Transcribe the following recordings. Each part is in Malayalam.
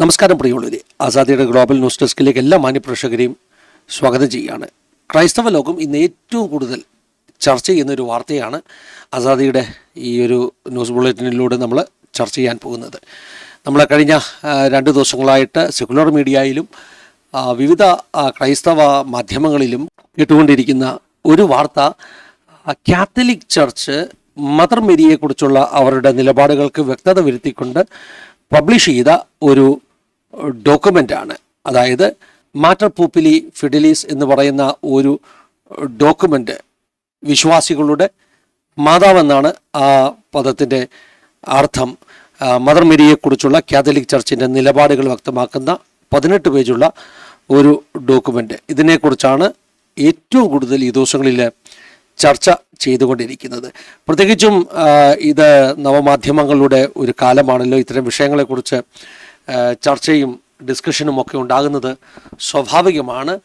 നമസ്കാരം പ്രിയമുള്ളവരെ. ആസാദിയുടെ ഗ്ലോബൽ ന്യൂസ് ഡെസ്കിലേക്ക് എല്ലാ മാന്യപ്രേക്ഷകരെയും സ്വാഗതം ചെയ്യുകയാണ്. ക്രൈസ്തവ ലോകം ഇന്ന് ഏറ്റവും കൂടുതൽ ചർച്ച ചെയ്യുന്ന ഒരു വാർത്തയാണ് ആസാദിയുടെ ഈ ഒരു ന്യൂസ് ബുള്ളറ്റിനിലൂടെ നമ്മൾ ചർച്ച ചെയ്യാൻ പോകുന്നത്. നമ്മൾ കഴിഞ്ഞ രണ്ട് ദിവസങ്ങളായിട്ട് സെക്കുലർ മീഡിയയിലും വിവിധ ക്രൈസ്തവ മാധ്യമങ്ങളിലും കേട്ടുകൊണ്ടിരിക്കുന്ന ഒരു വാർത്ത കാത്തലിക് ചർച്ച് മദർ മേരിയെക്കുറിച്ചുള്ള അവരുടെ നിലപാടുകൾക്ക് വ്യക്തത വരുത്തിക്കൊണ്ട് പബ്ലിഷ് ചെയ്ത ഒരു ഡോക്യുമെന്റാണ് അതായത് മാറ്റർ പൂപ്പിലി ഫിഡലിസ് എന്ന് പറയുന്ന ഒരു ഡോക്യുമെന്റ് വിശ്വാസികളുടെ മാതാവെന്നാണ് ആ പദത്തിന്റെ അർത്ഥം. മദർ മേരിയെക്കുറിച്ചുള്ള കാത്തലിക് ചർച്ചിന്റെ നിലപാടുകൾ വ്യക്തമാക്കുന്ന പതിനെട്ട് പേജുള്ള ഒരു ഡോക്യുമെന്റ് ഇതിനെക്കുറിച്ചാണ് ഏറ്റവും കൂടുതൽ ഈ ദിവസങ്ങളിൽ ചർച്ച ചെയ്തുകൊണ്ടിരിക്കുന്നത്. പ്രത്യേകിച്ചും ഇത് നവമാധ്യമങ്ങളുടെ ഒരു കാലമാണല്ലോ ഇത്തരം വിഷയങ്ങളെക്കുറിച്ച് ചർച്ചയും ഡിസ്കഷനും ഒക്കെ ഉണ്ടാകുന്നത്. സ്വാഭാവികമാണ്.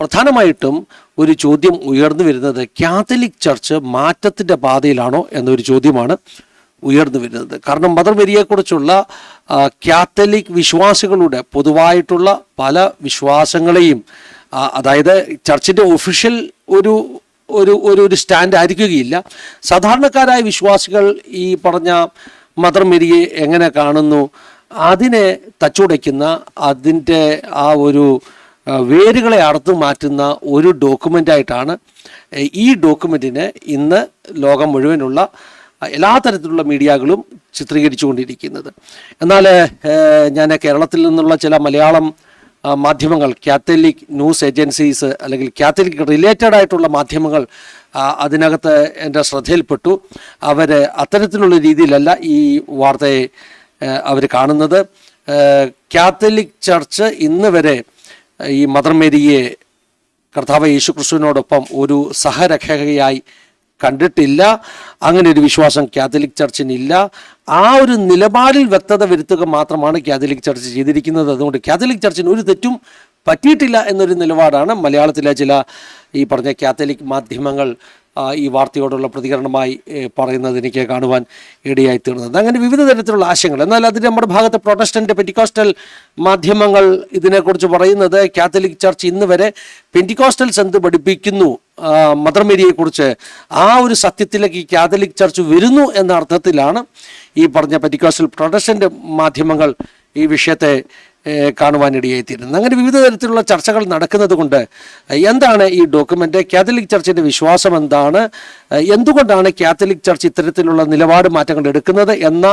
പ്രധാനമായിട്ടും ഒരു ചോദ്യം ഉയർന്നു വരുന്നത് കാത്തലിക് ചർച്ച് മാറ്റത്തിന്റെ പാതയിലാണോ എന്നൊരു ചോദ്യമാണ് ഉയർന്നു വരുന്നത്. കാരണം മദർ മേരിയെക്കുറിച്ചുള്ള കാത്തലിക് വിശ്വാസികളുടെ പൊതുവായിട്ടുള്ള പല വിശ്വാസങ്ങളെയും അതായത് ചർച്ചിന്റെ ഒഫീഷ്യൽ ഒരു ഒരു ഒരു ഒരു സ്റ്റാൻഡ് ആയിരിക്കുകയില്ല. സാധാരണക്കാരായ വിശ്വാസികൾ ഈ പറഞ്ഞ മദർ മേരിയെ എങ്ങനെ കാണുന്നു? അതിനെ തച്ചുടയ്ക്കുന്ന അതിന്റെ ആ ഒരു വേരുകളെ അറുത്തു മാറ്റുന്ന ഒരു ഡോക്യുമെന്റായിട്ടാണ് ഈ ഡോക്യുമെന്റിനെ ഇന്ന് ലോകം മുഴുവനുള്ള എല്ലാ തരത്തിലുള്ള മീഡിയകളും ചിത്രീകരിച്ചുകൊണ്ടിരിക്കുന്നത്. എന്നാൽ ഞാൻ കേരളത്തിൽ നിന്നുള്ള ചില മലയാളം മാധ്യമങ്ങൾ കാത്തലിക് ന്യൂസ് ഏജൻസീസ് അല്ലെങ്കിൽ കാത്തലിക് റിലേറ്റഡ് ആയിട്ടുള്ള മാധ്യമങ്ങൾ അതിനകത്ത് എന്റെ ശ്രദ്ധയിൽപ്പെട്ടു. അവർ അത്തരത്തിലുള്ള രീതിയിലല്ല ഈ വാർത്തയെ അവർ കാണുന്നത്. കാത്തലിക് ചർച്ച് ഇന്ന് വരെ ഈ മദർ മേരിയെ കർത്താവ് യേശുക്രിസ്തുവിനോടൊപ്പം ഒരു സഹരക്ഷകയായി കണ്ടിട്ടില്ല അങ്ങനെ ഒരു വിശ്വാസം കാത്തലിക് ചർച്ചിനില്ല ആ ഒരു നിലപാടിൽ വ്യക്തത വരുത്തുക മാത്രമാണ് കാത്തലിക് ചർച്ച് ചെയ്തിരിക്കുന്നത്. അതുകൊണ്ട് കാത്തലിക് ചർച്ചിന് ഒരു തെറ്റും പറ്റിയിട്ടില്ല എന്നൊരു നിലപാടാണ് മലയാളത്തിലെ ചില ഈ പറഞ്ഞ കാത്തലിക് മാധ്യമങ്ങൾ ഈ വാർത്തയോടുള്ള പ്രതികരണമായി പറയുന്നത് എനിക്ക് കാണുവാൻ ഇടയായി തീർന്നത്. അങ്ങനെ വിവിധ തരത്തിലുള്ള ആശയങ്ങൾ. എന്നാൽ അതിന് നമ്മുടെ ഭാഗത്തെ പ്രൊട്ടസ്റ്റന്റ് പെന്റിക്കോസ്റ്റൽ മാധ്യമങ്ങൾ ഇതിനെക്കുറിച്ച് പറയുന്നത് കാത്തലിക് ചർച്ച് ഇന്ന് വരെ പെന്റിക്കോസ്റ്റൽസ് എന്ത് പഠിപ്പിക്കുന്നു. മദർ മേരിയെക്കുറിച്ച്. ആ ഒരു സത്യത്തിലേക്ക് ഈ കാത്തലിക് ചർച്ച് വരുന്നു എന്ന അർത്ഥത്തിലാണ് ഈ പറഞ്ഞ പെന്റിക്കോസ്റ്റൽ പ്രൊട്ടസ്റ്റന്റ് മാധ്യമങ്ങൾ ഈ വിഷയത്തെ കാണുവാനിടയായിത്തീരുന്നത്. അങ്ങനെ വിവിധ തരത്തിലുള്ള ചർച്ചകൾ നടക്കുന്നത് കൊണ്ട് എന്താണ് ഈ ഡോക്യുമെന്റ് കാത്തലിക് ചർച്ചിന്റെ വിശ്വാസം എന്താണ്? എന്തുകൊണ്ടാണ് കാത്തലിക് ചർച്ച് ഇത്തരത്തിലുള്ള നിലപാട് മാറ്റങ്ങൾ എടുക്കുന്നത് എന്ന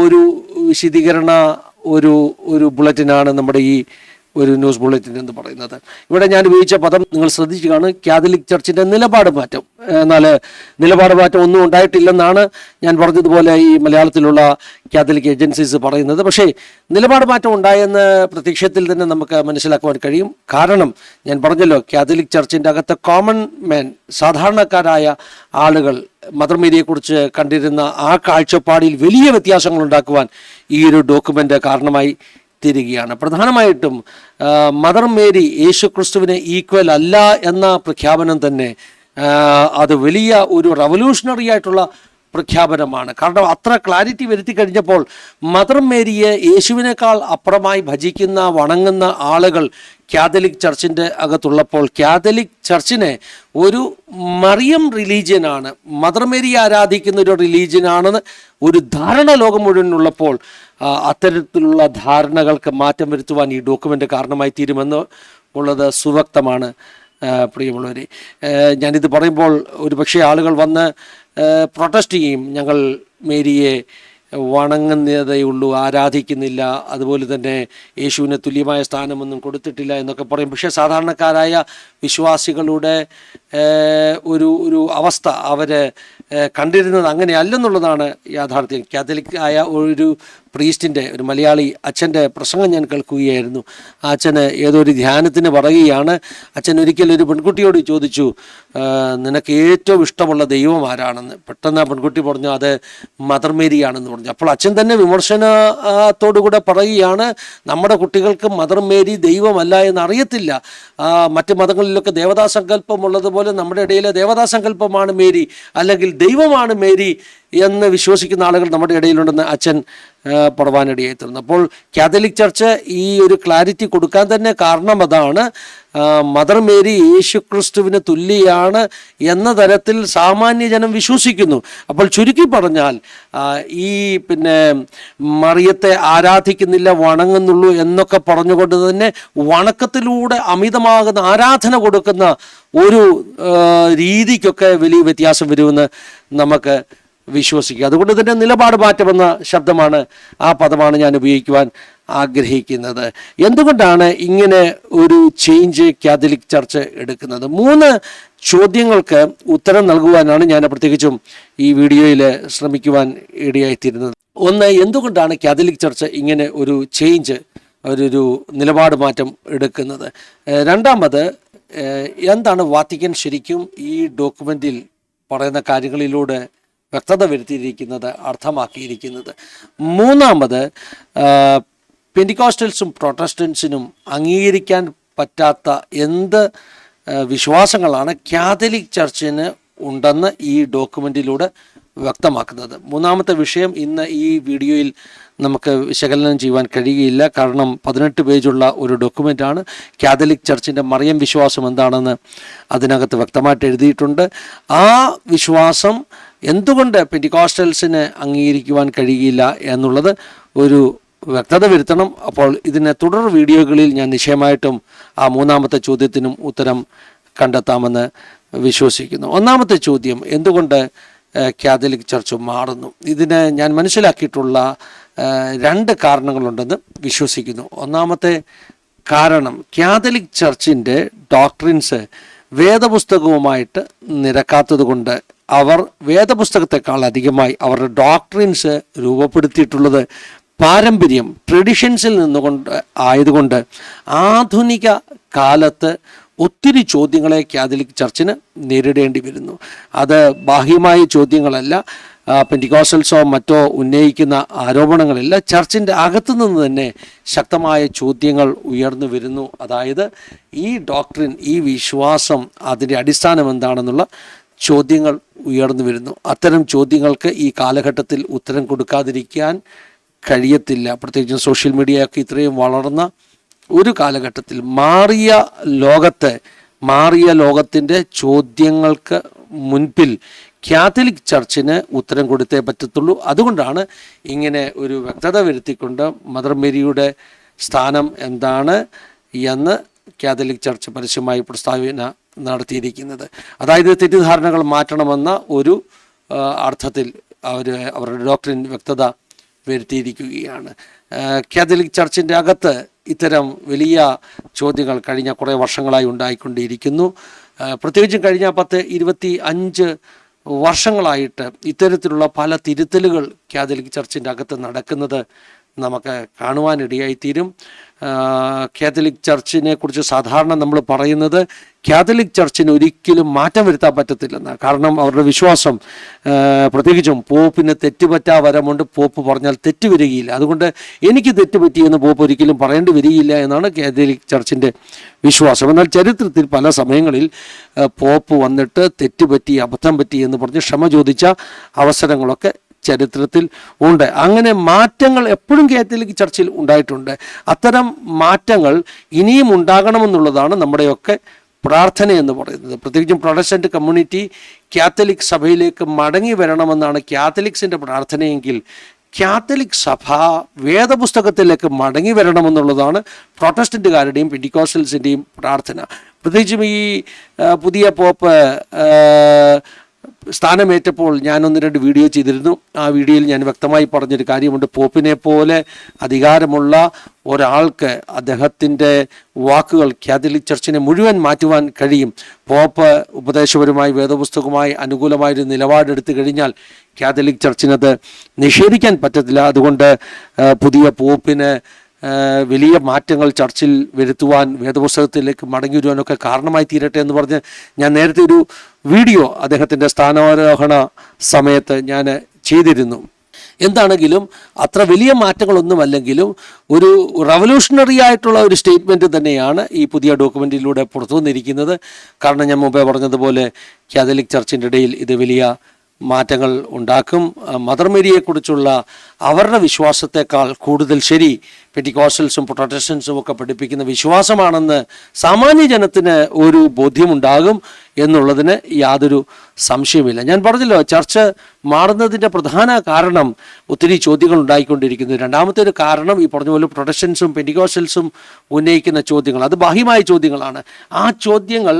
ഒരു വിശദീകരണ ഒരു ഒരു ബുള്ളറ്റിനാണ് നമ്മുടെ ഈ ഒരു ന്യൂസ് ബുള്ളറ്റിൻ എന്ന് പറയുന്നത്. ഇവിടെ ഞാൻ ഉപയോഗിച്ച പദം നിങ്ങൾ ശ്രദ്ധിച്ചു കാണും കാത്തലിക് ചർച്ചിന്റെ നിലപാട് മാറ്റം. എന്നാൽ നിലപാട് മാറ്റം ഒന്നും ഉണ്ടായിട്ടില്ലെന്നാണ് ഞാൻ പറഞ്ഞതുപോലെ ഈ മലയാളത്തിലുള്ള കാതലിക് ഏജൻസീസ് പറയുന്നത്. പക്ഷേ നിലപാട് മാറ്റം ഉണ്ടായെന്ന് പ്രത്യക്ഷത്തിൽ തന്നെ നമുക്ക് മനസ്സിലാക്കുവാൻ കഴിയും. കാരണം ഞാൻ പറഞ്ഞല്ലോ കാതലിക് ചർച്ചിന്റെ അകത്ത് കോമൺ മാൻ സാധാരണക്കാരായ ആളുകൾ മദർ മേരിയെക്കുറിച്ച് കണ്ടിരുന്ന ആ കാഴ്ചപ്പാടിൽ വലിയ വ്യത്യാസങ്ങൾ ഉണ്ടാക്കുവാൻ ഈ ഒരു ഡോക്യുമെന്റ് കാരണമായി തീരുകയാണ് പ്രധാനമായിട്ടും മദർ മേരി യേശു ക്രിസ്തുവിന് ഈക്വൽ അല്ല എന്ന പ്രഖ്യാപനം തന്നെ അത് വലിയ ഒരു റവല്യൂഷണറി ആയിട്ടുള്ള പ്രഖ്യാപനമാണ്. കാരണം അത്ര ക്ലാരിറ്റി വരുത്തി കഴിഞ്ഞപ്പോൾ മദർ മേരിയെ യേശുവിനേക്കാൾ അപ്പുറമായി ഭജിക്കുന്ന വണങ്ങുന്ന ആളുകൾ കാതലിക് ചർച്ചിന്റെ അകത്തുള്ളപ്പോൾ കാതലിക് ചർച്ചിനെ ഒരു മറിയം റിലീജിയനാണ് മദർ മേരിയെ ആരാധിക്കുന്ന ഒരു റിലീജിയനാണെന്ന് ഒരു ധാരണ ലോകം മുഴുവനുള്ളപ്പോൾ അത്തരത്തിലുള്ള ധാരണകൾക്ക് മാറ്റം വരുത്തുവാൻ ഈ ഡോക്യുമെന്റ് കാരണമായി തീരുമെന്ന് ഉള്ളത് സുവക്തമാണ് പ്രിയമുള്ളവരെ. ഞാനിത് പറയുമ്പോൾ ഒരു പക്ഷേ ആളുകൾ വന്ന് പ്രൊട്ടസ്റ്റ് ചെയ്യും. ഞങ്ങൾ മേരിയെ വണങ്ങുന്നതേ ഉള്ളൂ ആരാധിക്കുന്നില്ല അതുപോലെ തന്നെ യേശുവിന് തുല്യമായ സ്ഥാനമൊന്നും കൊടുത്തിട്ടില്ല എന്നൊക്കെ പറയും. പക്ഷേ സാധാരണക്കാരായ വിശ്വാസികളുടെ ഒരു ഒരു അവസ്ഥ അവർ കണ്ടിരുന്നത് അങ്ങനെയല്ലെന്നുള്ളതാണ് യാഥാർത്ഥ്യം. കാത്തലിക് ആയ ഒരു പ്രീസ്റ്റിന്റെ ഒരു മലയാളി അച്ഛന്റെ പ്രസംഗം ഞാൻ കേൾക്കുകയായിരുന്നു. ആ അച്ഛന് ഏതോ ഒരു ധ്യാനത്തിന് പറയുകയാണ് അച്ഛൻ ഒരിക്കൽ ഒരു പെൺകുട്ടിയോട് ചോദിച്ചു നിനക്ക് ഏറ്റവും ഇഷ്ടമുള്ള ദൈവം ആരാണെന്ന്? പെട്ടെന്ന് ആ പെൺകുട്ടി പറഞ്ഞു അത് മദർ മേരിയാണെന്ന് പറഞ്ഞു. അപ്പോൾ അച്ഛൻ തന്നെ വിമർശനത്തോടുകൂടെ പറയുകയാണ് നമ്മുടെ കുട്ടികൾക്ക് മദർ മേരി ദൈവമല്ല എന്ന് അറിയത്തില്ല ആ, മറ്റ് മതങ്ങളിലൊക്കെ ദേവതാ സങ്കല്പം ഉള്ളതുപോലെ നമ്മുടെ ഇടയിലെ ദേവതാ സങ്കല്പമാണ് മേരി അല്ലെങ്കിൽ ദൈവമാണ് മേരി എന്ന് വിശ്വസിക്കുന്ന ആളുകൾ നമ്മുടെ ഇടയിലുണ്ടെന്ന് അച്ഛൻ പടവാനിടയായി തീർന്നു അപ്പോൾ കാത്തലിക് ചർച്ച് ഈ ഒരു ക്ലാരിറ്റി കൊടുക്കാൻ തന്നെ കാരണം അതാണ്. മദർ മേരി യേശു ക്രിസ്തുവിന് തുല്യാണ് എന്ന തരത്തിൽ സാമാന്യ ജനം വിശ്വസിക്കുന്നു. അപ്പോൾ ചുരുക്കി പറഞ്ഞാൽ ഈ പിന്നെ മറിയത്തെ ആരാധിക്കുന്നില്ല വണങ്ങുന്നുള്ളൂ എന്നൊക്കെ പറഞ്ഞുകൊണ്ട് തന്നെ വണക്കത്തിലൂടെ അമിതമാകുന്ന ആരാധന കൊടുക്കുന്ന ഒരു രീതിക്കൊക്കെ വലിയ വ്യത്യാസം വരുമെന്ന് നമുക്ക് വിശ്വസിക്കുക. അതുകൊണ്ട് തന്നെ നിലപാട് മാറ്റമെന്ന ശബ്ദമാണ് ആ പദമാണ് ഞാൻ ഉപയോഗിക്കുവാൻ ആഗ്രഹിക്കുന്നത്. എന്തുകൊണ്ടാണ് ഇങ്ങനെ ഒരു ചേഞ്ച് കാത്തലിക് ചർച്ച് എടുക്കുന്നത്? മൂന്ന് ചോദ്യങ്ങൾക്ക് ഉത്തരം നൽകുവാനാണ് ഞാൻ പ്രത്യേകിച്ചും ഈ വീഡിയോയിൽ ശ്രമിക്കുവാൻ ഇടയായിത്തീരുന്നത്. ഒന്ന് എന്തുകൊണ്ടാണ് കാത്തലിക് ചർച്ച് ഇങ്ങനെ ഒരു ചേഞ്ച് ഒരു നിലപാട് മാറ്റം എടുക്കുന്നത്? രണ്ടാമത് എന്താണ് വാത്തിക്കൻ ശരിക്കും ഈ ഡോക്യുമെന്റിൽ പറയുന്ന കാര്യങ്ങളിലൂടെ വ്യക്തത വരുത്തിയിരിക്കുന്നത് അർത്ഥമാക്കിയിരിക്കുന്നത്. മൂന്നാമത് പെൻഡിക്കോസ്റ്റൽസും പ്രൊട്ടസ്റ്റൻസിനും അംഗീകരിക്കാൻ പറ്റാത്ത എന്ത് വിശ്വാസങ്ങളാണ് കാത്തലിക് ചർച്ചിന് ഉണ്ടെന്ന് ഈ ഡോക്യുമെന്റിലൂടെ വ്യക്തമാക്കുന്നത്. മൂന്നാമത്തെ വിഷയം ഇന്ന് ഈ വീഡിയോയിൽ നമുക്ക് വിശകലനം ചെയ്യുവാൻ കഴിയുകയില്ല. കാരണം പതിനെട്ട് പേജുള്ള ഒരു ഡോക്യുമെന്റാണ് കാത്തലിക് ചർച്ചിന്റെ മറിയം വിശ്വാസം എന്താണെന്ന് അതിനകത്ത് വ്യക്തമായിട്ട് എഴുതിയിട്ടുണ്ട്. ആ വിശ്വാസം എന്തുകൊണ്ട് പെന്റിക്കോസ്റ്റൽസിന് അംഗീകരിക്കുവാൻ കഴിയില്ല എന്നുള്ളത് ഒരു വ്യക്തത വരുത്തണം. അപ്പോൾ ഇതിനെ തുടർ വീഡിയോകളിൽ ഞാൻ നിശ്ചയമായിട്ടും ആ മൂന്നാമത്തെ ചോദ്യത്തിനും ഉത്തരം കണ്ടെത്താമെന്ന് വിശ്വസിക്കുന്നു. ഒന്നാമത്തെ ചോദ്യം എന്തുകൊണ്ട് കാതലിക് ചർച്ച് മാറുന്നു? ഇതിനെ ഞാൻ മനസ്സിലാക്കിയിട്ടുള്ള രണ്ട് കാരണങ്ങളുണ്ടെന്ന് വിശ്വസിക്കുന്നു. ഒന്നാമത്തെ കാരണം കാതലിക് ചർച്ചിന്റെ ഡോക്ട്രിൻസ് വേദപുസ്തകവുമായിട്ട് നിരക്കാത്തത് കൊണ്ട് അവർ വേദപുസ്തകത്തെക്കാൾ അധികമായി അവരുടെ ഡോക്ട്രിൻസ് രൂപപ്പെടുത്തിയിട്ടുള്ളത് പാരമ്പര്യം ട്രഡീഷൻസിൽ നിന്നുകൊണ്ട് ആയതുകൊണ്ട് ആധുനിക കാലത്ത് ഒത്തിരി ചോദ്യങ്ങളെ കാതലിക് ചർച്ചിന് നേരിടേണ്ടി വരുന്നു. അത് ബാഹ്യമായ ചോദ്യങ്ങളല്ല പെന്റിക്കോസൽസോ മറ്റോ ഉന്നയിക്കുന്ന ആരോപണങ്ങളില്ല ചർച്ചിന്റെ അകത്തു നിന്ന് തന്നെ ശക്തമായ ചോദ്യങ്ങൾ ഉയർന്നു വരുന്നു. അതായത് ഈ ഡോക്ടറിൻ ഈ വിശ്വാസം അതിന്റെ അടിസ്ഥാനം എന്താണെന്നുള്ള ചോദ്യങ്ങൾ ഉയർന്നു വരുന്നു. അത്തരം ചോദ്യങ്ങൾക്ക് ഈ കാലഘട്ടത്തിൽ ഉത്തരം കൊടുക്കാതിരിക്കാൻ കഴിയത്തില്ല. പ്രത്യേകിച്ചും സോഷ്യൽ മീഡിയ ഒക്കെ ഇത്രയും വളർന്ന ഒരു കാലഘട്ടത്തിൽ മാറിയ ലോകത്തെ മാറിയ ലോകത്തിന്റെ ചോദ്യങ്ങൾക്ക് മുൻപിൽ കാത്തലിക് ചർച്ചിന് ഉത്തരം കൊടുത്തേ പറ്റത്തുള്ളൂ. അതുകൊണ്ടാണ് ഇങ്ങനെ ഒരു വ്യക്തത വരുത്തിക്കൊണ്ട് മദർ മേരിയുടെ സ്ഥാനം എന്താണ് എന്ന് കാത്തലിക് ചർച്ച് പരസ്യമായി പ്രസ്താവന നടത്തിയിരിക്കുന്നത്. അതായത് തെറ്റിദ്ധാരണകൾ മാറ്റണമെന്ന ഒരു അർത്ഥത്തിൽ അവർ അവരുടെ ഡോക്ടറിൻ വ്യക്തത വരുത്തിയിരിക്കുകയാണ്. കാത്തലിക് ചർച്ചിന്റെ അകത്ത് ഇത്തരം വലിയ ചോദ്യങ്ങൾ കഴിഞ്ഞ കുറേ വർഷങ്ങളായി ഉണ്ടായിക്കൊണ്ടിരിക്കുന്നു. പ്രത്യേകിച്ചും കഴിഞ്ഞ പത്ത് ഇരുപത്തി അഞ്ച് വർഷങ്ങളായിട്ട് ഇത്തരത്തിലുള്ള പല തിരുത്തലുകൾ കാത്തലിക് ചർച്ചിന്റെ അകത്ത് നടക്കുന്നത് നമുക്ക് കാണുവാനിടയായിത്തീരും. കാത്തലിക് ചർച്ചിനെ കുറിച്ച് സാധാരണ നമ്മൾ പറയുന്നത് കാത്തലിക് ചർച്ചിന് ഒരിക്കലും മാറ്റം വരുത്താൻ പറ്റത്തില്ലെന്ന്. കാരണം അവരുടെ വിശ്വാസം പ്രത്യേകിച്ചും പോപ്പിന് തെറ്റുപറ്റാ വരമുണ്ട്. പോപ്പ് പറഞ്ഞാൽ തെറ്റ് വരികയില്ല. അതുകൊണ്ട് എനിക്ക് തെറ്റുപറ്റിയെന്ന് പോപ്പ് ഒരിക്കലും പറയേണ്ടി വരികയില്ല എന്നാണ് കാത്തലിക് ചർച്ചിന്റെ വിശ്വാസം. എന്നാൽ ചരിത്രത്തിൽ പല സമയങ്ങളിൽ പോപ്പ് വന്നിട്ട് തെറ്റുപറ്റി അബദ്ധം പറ്റി എന്ന് പറഞ്ഞ് ക്ഷമ ചോദിച്ച അവസരങ്ങളൊക്കെ ചരിത്രത്തിൽ ഉണ്ട്. അങ്ങനെ മാറ്റങ്ങൾ എപ്പോഴും കാത്തലിക് ചർച്ചിൽ ഉണ്ടായിട്ടുണ്ട്. അത്തരം മാറ്റങ്ങൾ ഇനിയും ഉണ്ടാകണമെന്നുള്ളതാണ് നമ്മുടെയൊക്കെ പ്രാർത്ഥന എന്ന് പറയുന്നത്. പ്രത്യേകിച്ചും പ്രൊട്ടസ്റ്റന്റ് കമ്മ്യൂണിറ്റി കാത്തലിക് സഭയിലേക്ക് മടങ്ങി വരണമെന്നാണ് കാത്തലിക്സിന്റെ പ്രാർത്ഥനയെങ്കിൽ കാത്തലിക് സഭ വേദപുസ്തകത്തിലേക്ക് മടങ്ങി വരണമെന്നുള്ളതാണ് പ്രൊട്ടസ്റ്റന്റുകാരുടെയും പെൻഡിക്കോസ്റ്റൽസിന്റെയും പ്രാർത്ഥന. പ്രത്യേകിച്ചും ഈ പുതിയ പോപ്പ് സ്ഥാനമേറ്റപ്പോൾ ഞാൻ ഒന്ന് രണ്ട് വീഡിയോ ചെയ്തിരുന്നു. ആ വീഡിയോയിൽ ഞാൻ വ്യക്തമായി പറഞ്ഞൊരു കാര്യമുണ്ട്. പോപ്പിനെ പോലെ അധികാരമുള്ള ഒരാൾക്ക് അദ്ദേഹത്തിന്റെ വാക്കുകൾ കാത്തലിക് ചർച്ചിനെ മുഴുവൻ മാറ്റുവാൻ കഴിയും. പോപ്പ് ഉപദേശപരമായി വേദപുസ്തകമായി അനുകൂലമായൊരു നിലപാടെടുത്തു കഴിഞ്ഞാൽ കാത്തലിക് ചർച്ചിനത് നിഷേധിക്കാൻ പറ്റത്തില്ല. അതുകൊണ്ട് പുതിയ പോപ്പിന് വലിയ മാറ്റങ്ങൾ ചർച്ചിൽ വരുത്തുവാൻ വേദപുസ്തകത്തിലേക്ക് മടങ്ങി വരുവാനൊക്കെ കാരണമായി തീരട്ടെ എന്ന് പറഞ്ഞ് ഞാൻ നേരത്തെ ഒരു വീഡിയോ അദ്ദേഹത്തിന്റെ സ്ഥാനാരോഹണ സമയത്ത് ഞാൻ ചെയ്തിരുന്നു. എന്താണെങ്കിലും അത്ര വലിയ മാറ്റങ്ങളൊന്നുമല്ലെങ്കിലും ഒരു റവല്യൂഷണറി ആയിട്ടുള്ള ഒരു സ്റ്റേറ്റ്മെന്റ് തന്നെയാണ് ഈ പുതിയ ഡോക്യുമെന്റിലൂടെ പുറത്തു വന്നിരിക്കുന്നത്. കാരണം ഞാൻ മുമ്പേ പറഞ്ഞതുപോലെ കാതലിക് ചർച്ചിന്റെ ഇടയിൽ ഇത് വലിയ മാറ്റങ്ങൾ ഉണ്ടാക്കും. മദർ മേരിയെക്കുറിച്ചുള്ള അവരുടെ വിശ്വാസത്തെക്കാൾ കൂടുതൽ ശരി പെറ്റിക്കോസ്റ്റൽസും പ്രൊട്ടസ്റ്റൻസും ഒക്കെ പഠിപ്പിക്കുന്ന വിശ്വാസമാണെന്ന് സാമാന്യ ജനത്തിന് ഒരു ബോധ്യമുണ്ടാകും എന്നുള്ളതിന് യാതൊരു സംശയമില്ല ഞാൻ പറഞ്ഞല്ലോ ചർച്ച മാറുന്നതിന്റെ പ്രധാന കാരണം ഒത്തിരി ചോദ്യങ്ങൾ ഉണ്ടായിക്കൊണ്ടിരിക്കുന്നു. രണ്ടാമത്തെ ഒരു കാരണം ഈ പറഞ്ഞ പോലെ പ്രൊട്ടസ്റ്റൻസും പെന്റിക്കോസ്റ്റൽസും ഉന്നയിക്കുന്ന ചോദ്യങ്ങൾ അത് ബാഹ്യമായ ചോദ്യങ്ങളാണ്. ആ ചോദ്യങ്ങൾ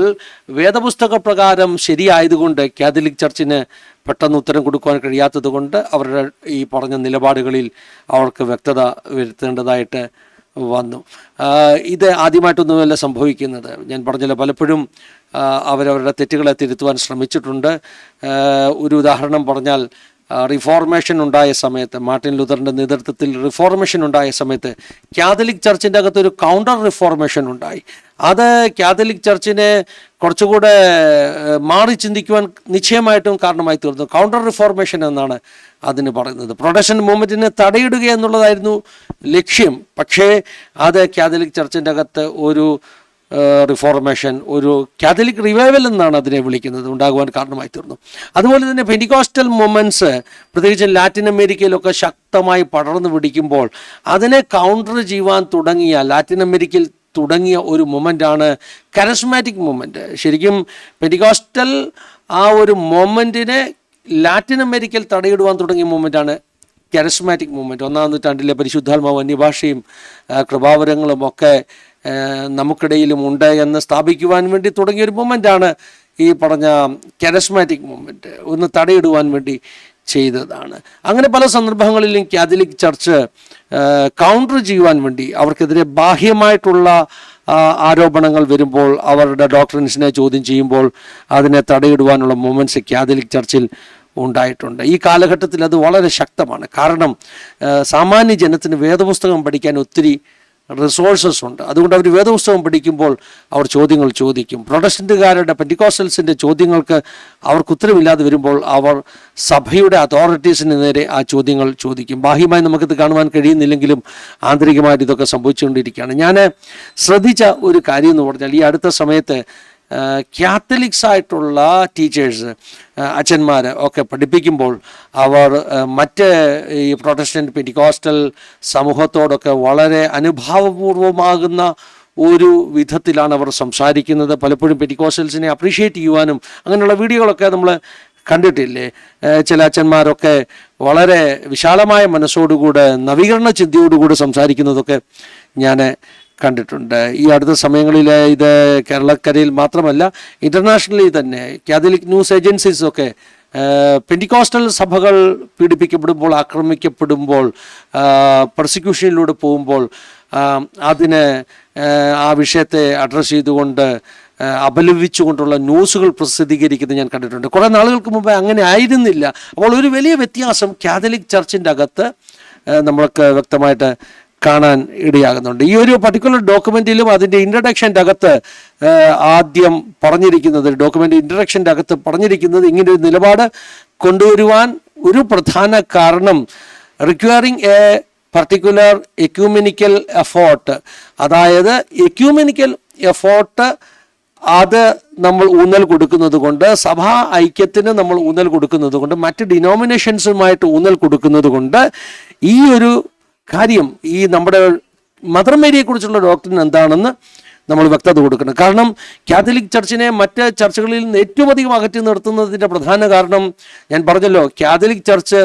വേദപുസ്തക പ്രകാരം ശരിയായതുകൊണ്ട് കാത്തലിക് ചർച്ചിന് പെട്ടെന്ന് ഉത്തരം കൊടുക്കുവാൻ കഴിയാത്തത് കൊണ്ട് അവരുടെ ഈ പറഞ്ഞ നിലപാടുകളിൽ അവർക്ക് വ്യക്തത വരുത്തേണ്ടതായിട്ട് വന്നു. ആ, ഇത് ആദ്യമായിട്ടൊന്നുമല്ല സംഭവിക്കുന്നത്. ഞാൻ പറഞ്ഞല്ലോ പലപ്പോഴും അവരവരുടെ തെറ്റുകളെ തിരുത്തുവാൻ ശ്രമിച്ചിട്ടുണ്ട്. ഒരു ഉദാഹരണം പറഞ്ഞാൽ റിഫോർമേഷൻ ഉണ്ടായ സമയത്ത് മാർട്ടിൻ ലൂതറിന്റെ നേതൃത്വത്തിൽ റിഫോർമേഷൻ ഉണ്ടായ സമയത്ത് കാതലിക് ചർച്ചിന്റെ അകത്ത് ഒരു കൗണ്ടർ റിഫോർമേഷൻ ഉണ്ടായി. അത് കാതലിക് ചർച്ചിനെ കുറച്ചുകൂടെ മാറി ചിന്തിക്കുവാൻ നിശ്ചയമായിട്ടും കാരണമായി തീർന്നു. കൗണ്ടർ റിഫോർമേഷൻ എന്നാണ് അതിന് പറയുന്നത്. പ്രൊഡക്ഷൻ മൂവ്മെന്റിനെ തടയിടുക എന്നുള്ളതായിരുന്നു ലക്ഷ്യം. പക്ഷേ അത് കാതലിക് ചർച്ചിന്റെ അകത്ത് ഒരു റിഫോർമേഷൻ ഒരു കാത്തലിക് റിവൈവൽ എന്നാണ് അതിനെ വിളിക്കുന്നത് ഉണ്ടാകുവാൻ കാരണമായി തീർന്നു. അതുപോലെ തന്നെ പെന്റിക്കോസ്റ്റൽ മൊമെന്റ്സ് പ്രത്യേകിച്ച് ലാറ്റിൻ അമേരിക്കയിലൊക്കെ ശക്തമായി പടർന്നു പിടിക്കുമ്പോൾ അതിനെ കൗണ്ടർ ചെയ്യുവാൻ തുടങ്ങിയ ലാറ്റിൻ അമേരിക്കയിൽ തുടങ്ങിയ ഒരു മൊമെന്റാണ് കരസ്മാറ്റിക് മൊമെന്റ് ശരിക്കും പെന്റിക്കോസ്റ്റൽ ആ ഒരു മൊമെന്റിനെ ലാറ്റിൻ അമേരിക്കയിൽ തടയിടുവാൻ തുടങ്ങിയ മൊമെന്റാണ് കരസ്മാറ്റിക് മൂവ്മെന്റ് ഒന്നാം നൂറ്റാണ്ടിലെ പരിശുദ്ധാത്മാവ് അന്യഭാഷയും കൃപാവരങ്ങളും ഒക്കെ നമുക്കിടയിലും ഉണ്ട് എന്ന് സ്ഥാപിക്കുവാൻ വേണ്ടി തുടങ്ങിയ ഒരു മൊമെന്റാണ് ഈ പറഞ്ഞ കരസ്മാറ്റിക് മൂവ്മെന്റ് ഒന്ന് തടയിടുവാൻ വേണ്ടി ചെയ്തതാണ്. അങ്ങനെ പല സന്ദർഭങ്ങളിലും കാത്തലിക് ചർച്ച് കൗണ്ടർ ചെയ്യുവാൻ വേണ്ടി അവർക്കെതിരെ ബാഹ്യമായിട്ടുള്ള ആരോപണങ്ങൾ വരുമ്പോൾ അവരുടെ ഡോക്ടറിൻസിനെ ചോദ്യം ചെയ്യുമ്പോൾ അതിനെ തടയിടുവാനുള്ള മൊമെന്റ്സ് കാത്തലിക് ചർച്ചിൽ ഉണ്ടായിട്ടുണ്ട്. ഈ കാലഘട്ടത്തിൽ അത് വളരെ ശക്തമാണ്. കാരണം സാമാന്യ ജനത്തിന് വേദപുസ്തകം പഠിക്കാൻ ഒത്തിരി റിസോഴ്സസ് ഉണ്ട്. അതുകൊണ്ട് അവർ വേദപുസ്തകം പഠിക്കുമ്പോൾ അവർ ചോദ്യങ്ങൾ ചോദിക്കും. പ്രൊട്ടസ്റ്റന്റുകാരുടെ പെന്റിക്കോസ്റ്റൽസിന്റെ ചോദ്യങ്ങൾക്ക് അവർക്ക് ഉത്തരവില്ലാതെ വരുമ്പോൾ അവർ സഭയുടെ അതോറിറ്റീസിന് നേരെ ആ ചോദ്യങ്ങൾ ചോദിക്കും. ബാഹ്യമായി നമുക്കിത് കാണുവാൻ കഴിയുന്നില്ലെങ്കിലും ആന്തരികമായിട്ട് ഇതൊക്കെ സംഭവിച്ചുകൊണ്ടിരിക്കുകയാണ്. ഞാൻ ശ്രദ്ധിച്ച ഒരു കാര്യം എന്ന് പറഞ്ഞാൽ ഈ അടുത്ത സമയത്ത് കാത്തലിക്സ് ആയിട്ടുള്ള ടീച്ചേഴ്സ് അച്ഛന്മാർ ഒക്കെ പഠിപ്പിക്കുമ്പോൾ അവർ മറ്റ് ഈ പ്രൊട്ടസ്റ്റന്റ് പെറ്റിക്കോസ്റ്റൽ സമൂഹത്തോടൊക്കെ വളരെ അനുഭാവപൂർവമാകുന്ന ഒരു വിധത്തിലാണ് അവർ സംസാരിക്കുന്നത്. പലപ്പോഴും പെറ്റിക്കോസ്റ്റൽസിനെ അപ്രീഷിയേറ്റ് ചെയ്യുവാനും അങ്ങനെയുള്ള വീഡിയോകളൊക്കെ നമ്മൾ കണ്ടിട്ടില്ലേ? ചില അച്ഛന്മാരൊക്കെ വളരെ വിശാലമായ മനസ്സോടുകൂടെ നവീകരണ ചിന്തയോടുകൂടെ സംസാരിക്കുന്നതൊക്കെ ഞാൻ കണ്ടിട്ടുണ്ട്. ഈ അടുത്ത സമയങ്ങളിൽ ഇത് കേരളക്കരയിൽ മാത്രമല്ല ഇന്റർനാഷണലി തന്നെ കാതലിക് ന്യൂസ് ഏജൻസീസ് ഒക്കെ പെന്റിക്കോസ്റ്റൽ സഭകൾ പീഡിപ്പിക്കപ്പെടുമ്പോൾ ആക്രമിക്കപ്പെടുമ്പോൾ പ്രോസിക്യൂഷനിലൂടെ പോകുമ്പോൾ അതിന് ആ, വിഷയത്തെ അഡ്രസ്സ് ചെയ്തുകൊണ്ട് അപലപിച്ചുകൊണ്ടുള്ള ന്യൂസുകൾ പ്രസിദ്ധീകരിക്കുന്നത് ഞാൻ കണ്ടിട്ടുണ്ട്. കുറേ നാളുകൾക്ക് മുമ്പ് അങ്ങനെ ആയിരുന്നില്ല. അപ്പോൾ ഒരു വലിയ വ്യത്യാസം കാതലിക് ചർച്ചിന്റെ അകത്ത് നമ്മൾക്ക് വ്യക്തമായിട്ട് കാണാൻ ഇടയാകുന്നുണ്ട്. ഈ ഒരു പർട്ടിക്കുലർ ഡോക്യുമെന്റിലും അതിന്റെ ഇൻട്രഡക്ഷന്റെ അകത്ത് ആദ്യം പറഞ്ഞിരിക്കുന്നത് ഡോക്യുമെന്റ് ഇൻട്രഡക്ഷന്റെ അകത്ത് പറഞ്ഞിരിക്കുന്നത് ഇങ്ങനെ ഒരു നിലപാട് കൊണ്ടുവരുവാൻ ഒരു പ്രധാന കാരണം requiring a particular ecumenical effort അതായത് എക്യൂമെനിക്കൽ എഫോർട്ട് അത് നമ്മൾ ഊന്നൽ കൊടുക്കുന്നത് കൊണ്ട് സഭാ ഐക്യത്തിന് നമ്മൾ ഊന്നൽ കൊടുക്കുന്നത് കൊണ്ട് മറ്റ് ഡിനോമിനേഷൻസുമായിട്ട് ഊന്നൽ കൊടുക്കുന്നത് കൊണ്ട് ഈ ഒരു കാര്യം ഈ നമ്മുടെ മദർ മേരിയെക്കുറിച്ചുള്ള ഡോക്ടറിന് എന്താണെന്ന് നമ്മൾ വ്യക്തത കൊടുക്കണം. കാരണം കാത്തലിക് ചർച്ചിനെ മറ്റ് ചർച്ചകളിൽ നിന്ന് ഏറ്റവും അധികം അകറ്റി നിർത്തുന്നതിന്റെ പ്രധാന കാരണം ഞാൻ പറഞ്ഞല്ലോ കാത്തലിക് ചർച്ച്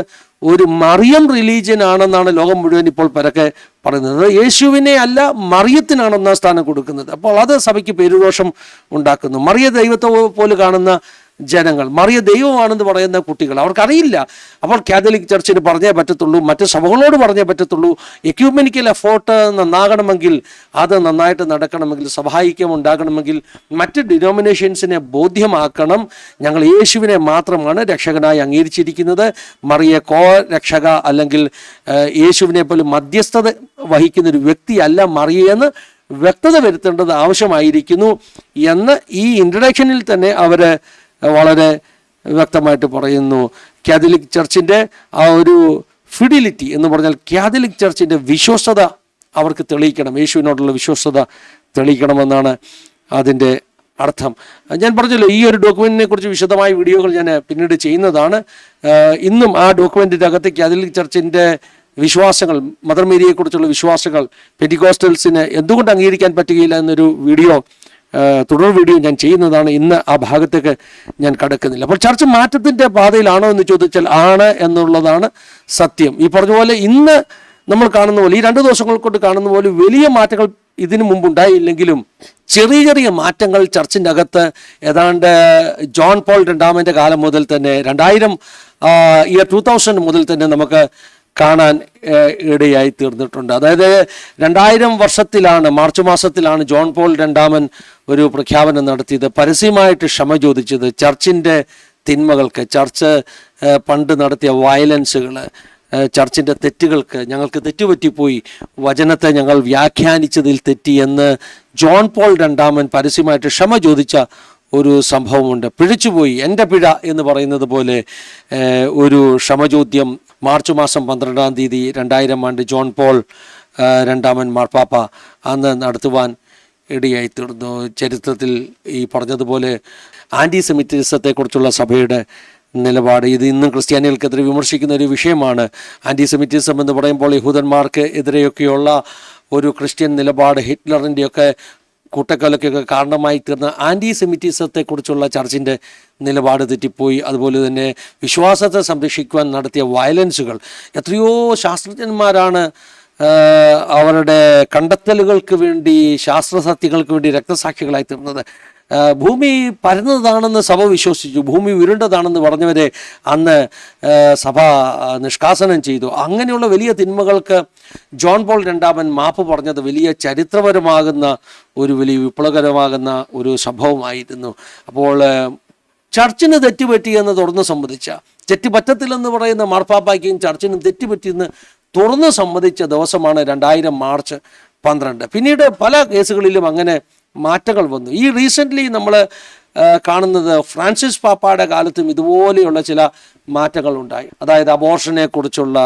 ഒരു മറിയം റിലീജിയൻ ആണെന്നാണ് ലോകം മുഴുവൻ ഇപ്പോൾ പരക്കെ പറയുന്നത്. യേശുവിനെ അല്ല മറിയത്തിനാണ് ഒന്നാം സ്ഥാനം കൊടുക്കുന്നത്. അപ്പോൾ അത് സഭയ്ക്ക് പേരുദോഷം ഉണ്ടാക്കുന്നു. മറിയ ദൈവത്തെ പോലെ കാണുന്ന ജനങ്ങൾ. മറിയ ദൈവമാണെന്ന് പറയുന്ന കുട്ടികൾ. അവർക്കറിയില്ല. അപ്പോൾ കാത്തലിക് ചർച്ചിന് പറഞ്ഞേ പറ്റത്തുള്ളൂ മറ്റ് സഭകളോട് പറഞ്ഞേ പറ്റത്തുള്ളൂ. എക്യൂമെനിക്കൽ എഫോർട്ട് നന്നാകണമെങ്കിൽ അത് നന്നായിട്ട് നടക്കണമെങ്കിൽ സഹായിക്കം ഉണ്ടാകണമെങ്കിൽ മറ്റ് ഡിനോമിനേഷൻസിനെ ബോധ്യമാക്കണം. ഞങ്ങൾ യേശുവിനെ മാത്രമാണ് രക്ഷകനായി അംഗീകരിച്ചിരിക്കുന്നത്. മറിയ കോ രക്ഷക അല്ലെങ്കിൽ യേശുവിനെ പോലും മധ്യസ്ഥത വഹിക്കുന്ന ഒരു വ്യക്തിയല്ല മറിയെന്ന് വ്യക്തത വരുത്തേണ്ടത് ആവശ്യമായിരിക്കുന്നു. എന്ന് ഈ ഇൻട്രഡക്ഷനിൽ തന്നെ അവർ വളരെ വ്യക്തമായിട്ട് പറയുന്നു. കാത്തലിക് ചർച്ചിന്റെ ആ ഒരു ഫിഡിലിറ്റി എന്ന് പറഞ്ഞാൽ കാത്തലിക് ചർച്ചിന്റെ വിശ്വസത അവർക്ക് തെളിയിക്കണം. യേശുവിനോടുള്ള വിശ്വസത തെളിയിക്കണമെന്നാണ് അതിന്റെ അർത്ഥം. ഞാൻ പറഞ്ഞല്ലോ ഈ ഒരു ഡോക്യുമെന്റിനെ കുറിച്ച് വിശദമായ വീഡിയോകൾ ഞാൻ പിന്നീട് ചെയ്യുന്നതാണ്. ഇന്നും ആ ഡോക്യുമെന്റിന്റെ അകത്തേക്ക് കാഥലിക് ചർച്ചിന്റെ വിശ്വാസങ്ങൾ മദർ മേരിയെക്കുറിച്ചുള്ള വിശ്വാസങ്ങൾ പെറ്റിക്കോസ്റ്റൽസിന് എന്തുകൊണ്ട് അംഗീകരിക്കാൻ പറ്റുകയില്ല എന്നൊരു വീഡിയോ തുടർ വീഡിയോ ഞാൻ ചെയ്യുന്നതാണ്. ഇന്ന് ആ ഭാഗത്തേക്ക് ഞാൻ കടക്കുന്നില്ല. അപ്പോൾ ചർച്ച മാറ്റത്തിന്റെ പാതയിലാണോ എന്ന് ചോദിച്ചാൽ ആണ് എന്നുള്ളതാണ് സത്യം. ഈ പറഞ്ഞ പോലെ ഇന്ന് നമ്മൾ കാണുന്ന പോലെ ഈ രണ്ട് ദിവസങ്ങൾ കൊണ്ട് കാണുന്ന പോലെ വലിയ മാറ്റങ്ങൾ ഇതിനു മുമ്പ് ഉണ്ടായില്ലെങ്കിലും ചെറിയ ചെറിയ മാറ്റങ്ങൾ ചർച്ചിന്റെ അകത്ത് ഏതാണ്ട് ജോൺ പോൾ രണ്ടാമന്റെ കാലം മുതൽ തന്നെ രണ്ടായിരം ഇയർ ടു തൗസൻഡ് മുതൽ തന്നെ നമുക്ക് കാണാൻ ഇടയായി തീർന്നിട്ടുണ്ട്. അതായത് രണ്ടായിരം വർഷത്തിലാണ് മാർച്ച് മാസത്തിലാണ് ജോൺ പോൾ രണ്ടാമൻ ഒരു പ്രഖ്യാപനം നടത്തിയത്. പരസ്യമായിട്ട് ക്ഷമ ചോദിച്ചത് ചർച്ചിന്റെ തിന്മകൾക്ക് ചർച്ച് പണ്ട് നടത്തിയ വയലൻസുകൾ ചർച്ചിന്റെ തെറ്റുകൾക്ക് ഞങ്ങൾക്ക് തെറ്റുപറ്റിപ്പോയി വചനത്തെ ഞങ്ങൾ വ്യാഖ്യാനിച്ചതിൽ തെറ്റി എന്ന് ജോൺ പോൾ രണ്ടാമൻ പരസ്യമായിട്ട് ക്ഷമ ചോദിച്ച ഒരു സംഭവമുണ്ട്. പിഴച്ചുപോയി. എന്റെ പിഴ എന്ന് പറയുന്നത് പോലെ ഒരു ക്ഷമചോദ്യം മാർച്ച് മാസം പന്ത്രണ്ടാം തീയതി രണ്ടായിരം ആണ്ട് ജോൺ പോൾ രണ്ടാമൻ മാർപ്പാപ്പ അന്ന് നടത്തുവാൻ ഇടയായി തീർന്നു. ചരിത്രത്തിൽ ഈ പറഞ്ഞതുപോലെ ആന്റി സെമിറ്റിസത്തെക്കുറിച്ചുള്ള സഭയുടെ നിലപാട്. ഇത് ഇന്നും ക്രിസ്ത്യാനികൾക്കെതിരെ വിമർശിക്കുന്ന ഒരു വിഷയമാണ്. ആന്റിസെമിറ്റിസം എന്ന് പറയുമ്പോൾ യഹൂദന്മാർക്ക് എതിരെയൊക്കെയുള്ള ഒരു ക്രിസ്ത്യൻ നിലപാട്. ഹിറ്റ്ലറിന്റെയൊക്കെ കൂട്ടക്കൊലയ്ക്കൊക്കെ കാരണമായി തീർന്ന ആന്റി സെമിറ്റിസത്തെക്കുറിച്ചുള്ള ചർച്ചിന്റെ നിലപാട് തെറ്റിപ്പോയി. അതുപോലെ തന്നെ വിശ്വാസത്തെ സംരക്ഷിക്കുവാൻ നടത്തിയ വയലൻസുകൾ. എത്രയോ ശാസ്ത്രജ്ഞന്മാരാണ് അവരുടെ കണ്ടെത്തലുകൾക്ക് വേണ്ടി ശാസ്ത്രസത്യങ്ങൾക്ക് വേണ്ടി രക്തസാക്ഷികളായി തീർന്നത്. ഭൂമി പരന്നതാണെന്ന് സഭ വിശ്വസിച്ചു ഭൂമി ഉരുണ്ടതാണെന്ന് പറഞ്ഞവരെ അന്ന് സഭ നിഷ്കാസനം ചെയ്തു. അങ്ങനെയുള്ള വലിയ തിന്മകൾക്ക് ജോൺ പോൾ രണ്ടാമൻ മാപ്പ് പറഞ്ഞത് വലിയ ചരിത്രപരമാകുന്ന ഒരു വലിയ വിപ്ലവകരമാകുന്ന ഒരു സംഭവമായിരുന്നു. അപ്പോൾ ചർച്ചിന് തെറ്റുപറ്റി എന്ന് തുറന്ന് സമ്മതിച്ച തെറ്റ് പറ്റത്തില്ലെന്ന് പറയുന്ന മാർപ്പാപ്പായ്ക്കും ചർച്ചിനും തെറ്റുപറ്റിയെന്ന് തുറന്ന് സമ്മതിച്ച ദിവസമാണ് രണ്ടായിരം മാർച്ച് പന്ത്രണ്ട്. പിന്നീട് പല കേസുകളിലും അങ്ങനെ മാറ്റങ്ങൾ വന്നു. ഈ റീസെന്റ്ലി നമ്മൾ കാണുന്നത് ഫ്രാൻസിസ് പാപ്പയുടെ കാലത്തും ഇതുപോലെയുള്ള ചില മാറ്റങ്ങൾ ഉണ്ടായി. അതായത് അബോർഷനെ കുറിച്ചുള്ള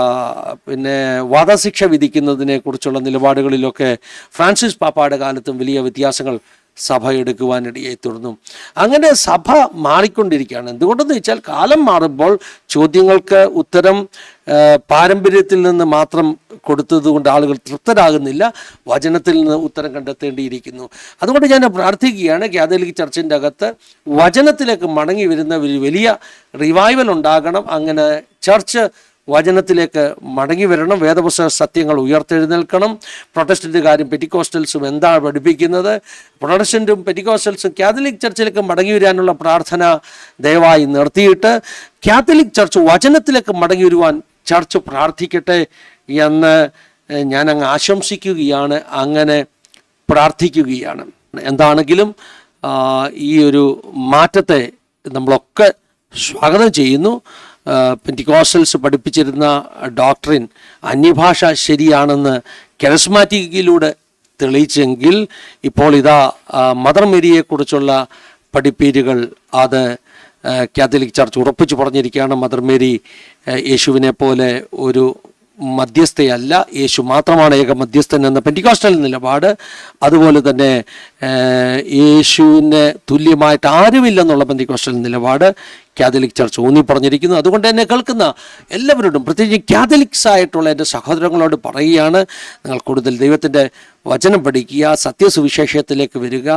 പിന്നെ വധശിക്ഷ വിധിക്കുന്നതിനെ കുറിച്ചുള്ള നിലപാടുകളിലൊക്കെ ഫ്രാൻസിസ് പാപ്പയുടെ കാലത്തും വലിയ വ്യത്യാസങ്ങൾ സഭ എടുക്കുവാനിടയായി തുടർന്നു. അങ്ങനെ സഭ മാറിക്കൊണ്ടിരിക്കുകയാണ്. എന്തുകൊണ്ടെന്ന് വെച്ചാൽ കാലം മാറുമ്പോൾ ചോദ്യങ്ങൾക്ക് ഉത്തരം പാരമ്പര്യത്തിൽ നിന്ന് മാത്രം കൊടുത്തതുകൊണ്ട് ആളുകൾ തൃപ്തരാകുന്നില്ല. വചനത്തിൽ നിന്ന് ഉത്തരം കണ്ടെത്തേണ്ടിയിരിക്കുന്നു. അതുകൊണ്ട് ഞാൻ പ്രാർത്ഥിക്കുകയാണ് കാതലിക് ചർച്ചിന്റെ അകത്ത് വചനത്തിലേക്ക് മടങ്ങി വരുന്ന ഒരു വലിയ റിവൈവൽ ഉണ്ടാകണം. അങ്ങനെ ചർച്ച് വചനത്തിലേക്ക് മടങ്ങി വരണം. വേദപുസ്തക സത്യങ്ങൾ ഉയർത്തെഴുന്നേൽക്കണം. പ്രൊട്ടസ്റ്റന്റുകാരും പെറ്റിക്കോസ്റ്റൽസും എന്താണ് പഠിപ്പിക്കുന്നത്? പ്രൊട്ടസ്റ്റന്റും പെറ്റിക്കോസ്റ്റൽസും കാത്തലിക് ചർച്ചിലേക്ക് മടങ്ങി വരാനുള്ള പ്രാർത്ഥന ദയവായി നിർത്തിയിട്ട് കാത്തലിക് ചർച്ച് വചനത്തിലേക്ക് മടങ്ങി വരുവാൻ ചർച്ച് പ്രാർത്ഥിക്കട്ടെ എന്ന് ഞാൻ അങ്ങ് ആശംസിക്കുകയാണ്. അങ്ങനെ പ്രാർത്ഥിക്കുകയാണ്. എന്താണെങ്കിലും ഈ ഒരു മാറ്റത്തെ നമ്മളൊക്കെ സ്വാഗതം ചെയ്യുന്നു. പെന്റിക്കോസ്റ്റൽസ് പഠിപ്പിച്ചിരുന്ന ഡോക്ടറിൻ അന്യഭാഷ ശരിയാണെന്ന് കെറസ്മാറ്റിക്കിലൂടെ തെളിയിച്ചെങ്കിൽ ഇപ്പോൾ ഇതാ മദർ മേരിയെക്കുറിച്ചുള്ള പഠിപ്പീരുകൾ അത് കാത്തലിക് ചർച്ച് ഉറപ്പിച്ചു പറഞ്ഞിരിക്കുകയാണ്. മദർ മേരി യേശുവിനെ പോലെ ഒരു മധ്യസ്ഥയല്ല യേശു മാത്രമാണ് ഏക മധ്യസ്ഥൻ എന്ന പെന്റിക്കോസ്റ്റൽ നിലപാട്. അതുപോലെ തന്നെ യേശുവിന് തുല്യമായിട്ട് ആരുമില്ലെന്നുള്ള പെന്റിക്കോസ്റ്റൽ നിലപാട് കാതലിക് ചർച്ച് ഊന്നി പറഞ്ഞിരിക്കുന്നു. അതുകൊണ്ട് തന്നെ കേൾക്കുന്ന എല്ലാവരോടും പ്രത്യേകിച്ച് കാതലിക്സ് ആയിട്ടുള്ള എന്റെ സഹോദരങ്ങളോട് പറയുകയാണ്. നിങ്ങൾ കൂടുതൽ ദൈവത്തിന്റെ വചനം പഠിക്കുക സത്യസുവിശേഷത്തിലേക്ക് വരിക.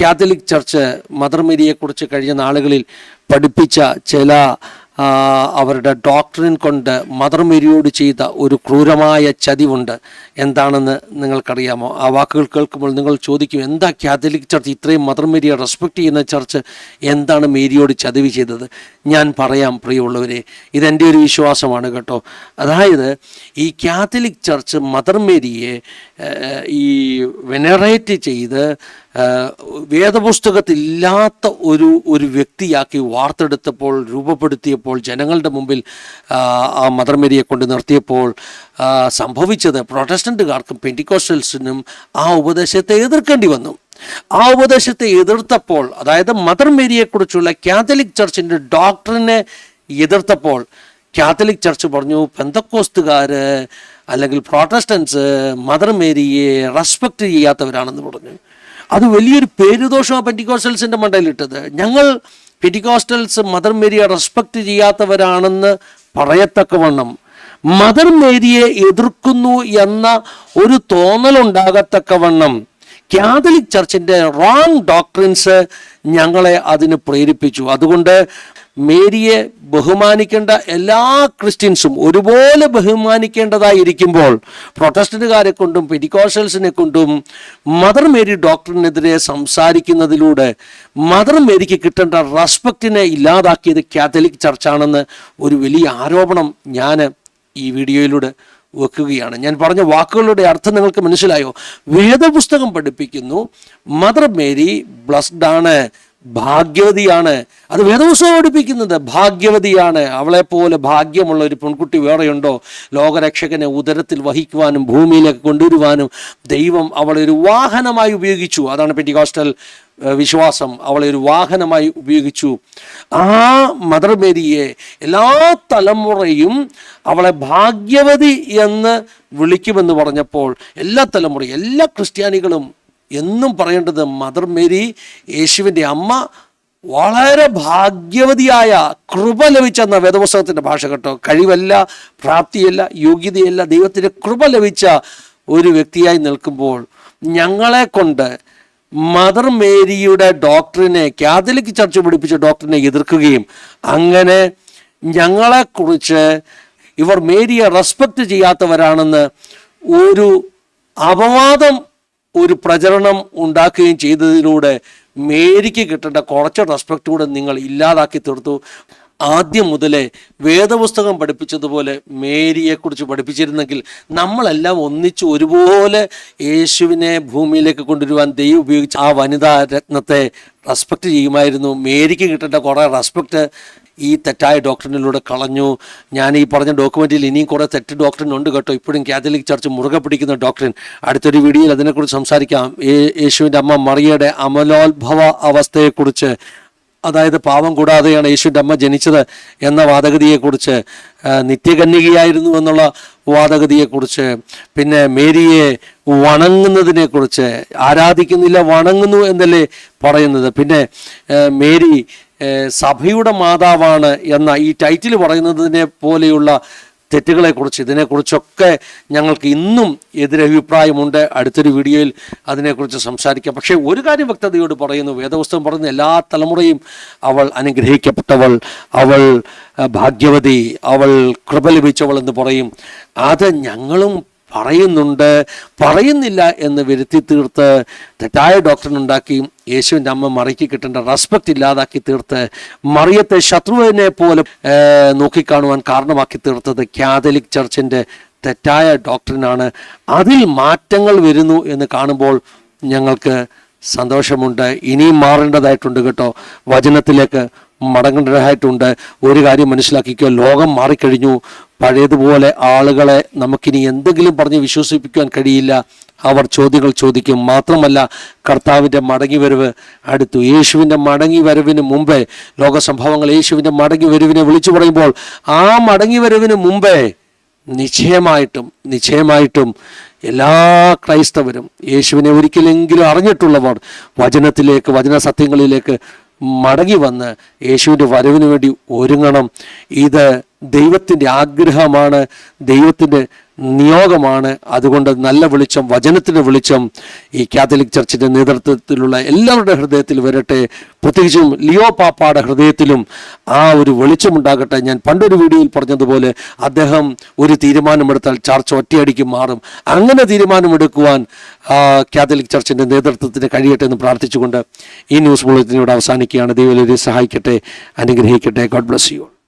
കാതലിക് ചർച്ച് മദർ മേരിയെക്കുറിച്ച് കഴിഞ്ഞ നാളുകളിൽ പഠിപ്പിച്ച ചില അവരുടെ ഡോക്ടറിൻ കൊണ്ട് മദർ മേരിയോട് ചെയ്ത ഒരു ക്രൂരമായ ചതിവുണ്ട്. എന്താണെന്ന് നിങ്ങൾക്കറിയാമോ? ആ വാക്കുകൾ കേൾക്കുമ്പോൾ നിങ്ങൾ ചോദിക്കും എന്താ കാത്തലിക് ചർച്ച് ഇത്രയും മദർ മേരിയെ റെസ്പെക്ട് ചെയ്യുന്ന ചർച്ച് എന്താണ് മേരിയോട് ചതിവ് ചെയ്തത്? ഞാൻ പറയാം പ്രിയമുള്ളവരെ ഇതെന്റെ ഒരു വിശ്വാസമാണ് കേട്ടോ. അതായത് ഈ കാത്തലിക് ചർച്ച് മദർ മേരിയെ ഈ വെനറേറ്റ് ചെയ്ത് വേദപുസ്തകത്തില്ലാത്ത ഒരു ഒരു വ്യക്തിയാക്കി വാർത്തെടുത്തപ്പോൾ രൂപപ്പെടുത്തിയപ്പോൾ ജനങ്ങളുടെ മുമ്പിൽ ആ, മദർ മേരിയെ കൊണ്ട് നിർത്തിയപ്പോൾ സംഭവിച്ചത് പ്രൊട്ടസ്റ്റന്റുകാർക്കും പെന്റിക്കോസ്റ്റൽസിനും ആ ഉപദേശത്തെ എതിർക്കേണ്ടി വന്നു. ആ ഉപദേശത്തെ എതിർത്തപ്പോൾ അതായത് മദർ മേരിയെക്കുറിച്ചുള്ള കാത്തലിക് ചർച്ചിന്റെ ഡോക്ടറിനെ എതിർത്തപ്പോൾ കാത്തലിക് ചർച്ച് പറഞ്ഞു പെന്തക്കോസ്തുകാർ അല്ലെങ്കിൽ പ്രോട്ടസ്റ്റൻസ് മദർ മേരിയെ റെസ്പെക്റ്റ് ചെയ്യാത്തവരാണെന്ന് പറഞ്ഞു. അത് വലിയൊരു പേരുദോഷമാണ് പെന്റിക്കോസ്റ്റൽസിന്റെ മണ്ടയിലിട്ടത്. ഞങ്ങൾ പെന്റിക്കോസ്റ്റൽസ് മദർ മേരിയെ റെസ്പെക്റ്റ് ചെയ്യാത്തവരാണെന്ന് പറയത്തക്കവണ്ണം മദർ മേരിയെ എതിർക്കുന്നു എന്ന ഒരു തോന്നലുണ്ടാകത്തക്കവണ്ണം കാതലിക് ചർച്ചിന്റെ റോങ് ഡോക്ട്രിൻസ് ഞങ്ങളെ അതിന് പ്രേരിപ്പിച്ചു. അതുകൊണ്ട് മേരിയെ ബഹുമാനിക്കേണ്ട എല്ലാ ക്രിസ്ത്യൻസും ഒരുപോലെ ബഹുമാനിക്കേണ്ടതായിരിക്കുമ്പോൾ പ്രൊട്ടസ്റ്റന്റുകാരെ കൊണ്ടും പെരിക്കോഷൽസിനെ കൊണ്ടും മദർ മേരി ഡോക്ടറിനെതിരെ സംസാരിക്കുന്നതിലൂടെ മദർ മേരിക്ക് കിട്ടേണ്ട റെസ്പെക്റ്റിനെ ഇല്ലാതാക്കിയത് കാത്തലിക് ചർച്ചാണെന്ന് ഒരു വലിയ ആരോപണം ഞാൻ ഈ വീഡിയോയിലൂടെ വെക്കുകയാണ്. ഞാൻ പറഞ്ഞ വാക്കുകളുടെ അർത്ഥം നിങ്ങൾക്ക് മനസ്സിലായോ? വേദപുസ്തകം പഠിപ്പിക്കുന്നു. മദർ മേരി ബ്ലസ്ഡ് ആണ്. ഭാഗ്യവതിയാണ്. അത് വേദപുസ്തകം പഠിപ്പിക്കുന്നത്. ഭാഗ്യവതിയാണ്. അവളെപ്പോലെ പോലെ ഭാഗ്യമുള്ള ഒരു പെൺകുട്ടി വേറെയുണ്ടോ? ലോകരക്ഷകനെ ഉദരത്തിൽ വഹിക്കുവാനും ഭൂമിയിലേക്ക് കൊണ്ടുവരുവാനും ദൈവം അവളെ ഒരു വാഹനമായി ഉപയോഗിച്ചു. അതാണ് പെറ്റി ഹോസ്റ്റൽ വിശ്വാസം. അവളെ ഒരു വാഹനമായി ഉപയോഗിച്ചു. ആ മദർ മേരിയെ എല്ലാ തലമുറയും അവളെ ഭാഗ്യവതി എന്ന് വിളിക്കുമെന്ന് പറഞ്ഞപ്പോൾ എല്ലാ തലമുറയും എല്ലാ ക്രിസ്ത്യാനികളും എന്നും പറയേണ്ടത് മദർ മേരി യേശുവിന്റെ അമ്മ വളരെ ഭാഗ്യവതിയായ കൃപ ലഭിച്ചെന്ന വേദപുസ്തകത്തിന്റെ ഭാഷ കേട്ടോ. കഴിവല്ല പ്രാപ്തിയല്ല യോഗ്യതയല്ല ദൈവത്തിന്റെ കൃപ ലഭിച്ച ഒരു വ്യക്തിയായി നിൽക്കുമ്പോൾ ഞങ്ങളെ കൊണ്ട് മദർ മേരിയുടെ ഡോക്ടറിനെ കാത്തലിക് ചർച്ച് പിടിപ്പിച്ച ഡോക്ടറിനെ എതിർക്കുകയും അങ്ങനെ ഞങ്ങളെക്കുറിച്ച് ഇവർ മേരിയെ റെസ്പെക്റ്റ് ചെയ്യാത്തവരാണെന്ന് ഒരു അപവാദം ഒരു പ്രചരണം ഉണ്ടാക്കുകയും ചെയ്തതിലൂടെ മേരിക്ക് കിട്ടേണ്ട കുറച്ച് റെസ്പെക്റ്റ് കൂടെ നിങ്ങൾ ഇല്ലാതാക്കി തീർത്തു. ആദ്യം മുതലേ വേദപുസ്തകം പഠിപ്പിച്ചതുപോലെ മേരിയെക്കുറിച്ച് പഠിപ്പിച്ചിരുന്നെങ്കിൽ നമ്മളെല്ലാം ഒന്നിച്ച് ഒരുപോലെ യേശുവിനെ ഭൂമിയിലേക്ക് കൊണ്ടുവരുവാൻ ദൈവം ഉപയോഗിച്ച് ആ വനിതാ രത്നത്തെ റെസ്പെക്റ്റ് ചെയ്യുമായിരുന്നു. മേരിക്ക് കിട്ടേണ്ട കുറേ റെസ്പെക്റ്റ് ഈ തെറ്റായ ഡോക്ടറിനിലൂടെ കളഞ്ഞു. ഞാൻ ഈ പറഞ്ഞ ഡോക്യുമെന്റിൽ ഇനിയും കുറേ തെറ്റ് ഡോക്ടറിനുണ്ട് കേട്ടോ. ഇപ്പോഴും കാത്തലിക് ചർച്ച് മുറുകെ പിടിക്കുന്ന ഡോക്ടറിൻ. അടുത്തൊരു വീഡിയോയിൽ അതിനെക്കുറിച്ച് സംസാരിക്കാം. യേശുവിന്റെ അമ്മ മറിയയുടെ അമലോത്ഭവ അവസ്ഥയെക്കുറിച്ച്. അതായത് പാവം കൂടാതെയാണ് യേശുവിന്റെ അമ്മ ജനിച്ചത് എന്ന വാദഗതിയെക്കുറിച്ച്. നിത്യകന്യകയായിരുന്നു എന്നുള്ള വാദഗതിയെക്കുറിച്ച്. പിന്നെ മേരിയെ വണങ്ങുന്നതിനെക്കുറിച്ച്. ആരാധിക്കുന്നില്ല വണങ്ങുന്നു എന്നല്ലേ പറയുന്നത്. പിന്നെ മേരി സഭയുടെ മാതാവാണ് എന്ന ഈ ടൈറ്റിൽ പറയുന്നതിനെ പോലെയുള്ള തെറ്റുകളെക്കുറിച്ച് ഇതിനെക്കുറിച്ചൊക്കെ ഞങ്ങൾക്ക് ഇന്നും എതിരഭിപ്രായമുണ്ട്. അടുത്തൊരു വീഡിയോയിൽ അതിനെക്കുറിച്ച് സംസാരിക്കാം. പക്ഷേ ഒരു കാര്യം വ്യക്തതയോട് പറയുന്നു. വേദപുസ്തകം പറയുന്ന എല്ലാ തലമുറയും അവൾ അനുഗ്രഹിക്കപ്പെട്ടവൾ അവൾ ഭാഗ്യവതി അവൾ കൃപ ലഭിച്ചവൾ എന്ന് പറയും. അത് ഞങ്ങളും പറയുന്നുണ്ട്. പറയുന്നില്ല എന്ന് വരുത്തി തീർത്ത് തെറ്റായ ഡോക്ടറിനുണ്ടാക്കി യേശുവിന്റെ അമ്മ മറിക്ക് കിട്ടേണ്ട റെസ്പെക്റ്റ് ഇല്ലാതാക്കി തീർത്ത് മറിയത്തെ ശത്രുവിനെ പോലെ നോക്കിക്കാണുവാൻ കാരണമാക്കി തീർത്തത് കാതലിക് ചർച്ചിന്റെ തെറ്റായ ഡോക്ടറിനാണ് അതിൽ മാറ്റങ്ങൾ വരുന്നു എന്ന് കാണുമ്പോൾ ഞങ്ങൾക്ക് സന്തോഷമുണ്ട്. ഇനിയും മാറേണ്ടതായിട്ടുണ്ട് കേട്ടോ. വചനത്തിലേക്ക് മടങ്ങേണ്ടതായിട്ടുണ്ട്. ഒരു കാര്യം മനസ്സിലാക്കിക്കോ ലോകം മാറിക്കഴിഞ്ഞു. പഴയതുപോലെ ആളുകളെ നമുക്കിനി എന്തെങ്കിലും പറഞ്ഞ് വിശ്വസിപ്പിക്കാൻ കഴിയില്ല. അവർ ചോദ്യങ്ങൾ ചോദിക്കും. മാത്രമല്ല കർത്താവിന്റെ മടങ്ങിവരവ് അടുത്തു. യേശുവിന്റെ മടങ്ങിവരവിന് മുമ്പേ ലോകസംഭവങ്ങൾ യേശുവിന്റെ മടങ്ങിവരവിനെ വിളിച്ചു പറയുമ്പോൾ ആ മടങ്ങി മടങ്ങിവരവിന് മുമ്പേ നിശ്ചയമായിട്ടും നിശ്ചയമായിട്ടും എല്ലാ ക്രൈസ്തവരും യേശുവിനെ ഒരിക്കലെങ്കിലും അറിഞ്ഞിട്ടുള്ളവർ വചനത്തിലേക്ക് വചന സത്യങ്ങളിലേക്ക് മടങ്ങി വന്ന് യേശുവിന്റെ വരവിന് വേണ്ടി ഒരുങ്ങണം. ഇത് ദൈവത്തിന്റെ ആഗ്രഹമാണ് ദൈവത്തിന്റെ നിയോഗമാണ്. അതുകൊണ്ട് നല്ല വെളിച്ചം വചനത്തിന്റെ വെളിച്ചം ഈ കാത്തലിക് ചർച്ചിന്റെ നേതൃത്വത്തിലുള്ള എല്ലാവരുടെ ഹൃദയത്തിൽ വരട്ടെ. പ്രത്യേകിച്ചും ലിയോ പാപ്പയുടെ ഹൃദയത്തിലും ആ ഒരു വെളിച്ചമുണ്ടാകട്ടെ ഞാൻ പണ്ടൊരു വീഡിയോയിൽ പറഞ്ഞതുപോലെ അദ്ദേഹം ഒരു തീരുമാനമെടുത്താൽ ചർച്ച ഒറ്റയടിക്ക് മാറും. അങ്ങനെ തീരുമാനമെടുക്കുവാൻ കാത്തലിക് ചർച്ചിന്റെ നേതൃത്വത്തിന് കഴിയട്ടെ എന്ന് പ്രാർത്ഥിച്ചുകൊണ്ട് ഈ ന്യൂസ് ബുള്ളറ്റിനോട് അവസാനിക്കുകയാണ്. ദൈവം സഹായിക്കട്ടെ അനുഗ്രഹിക്കട്ടെ. God bless you.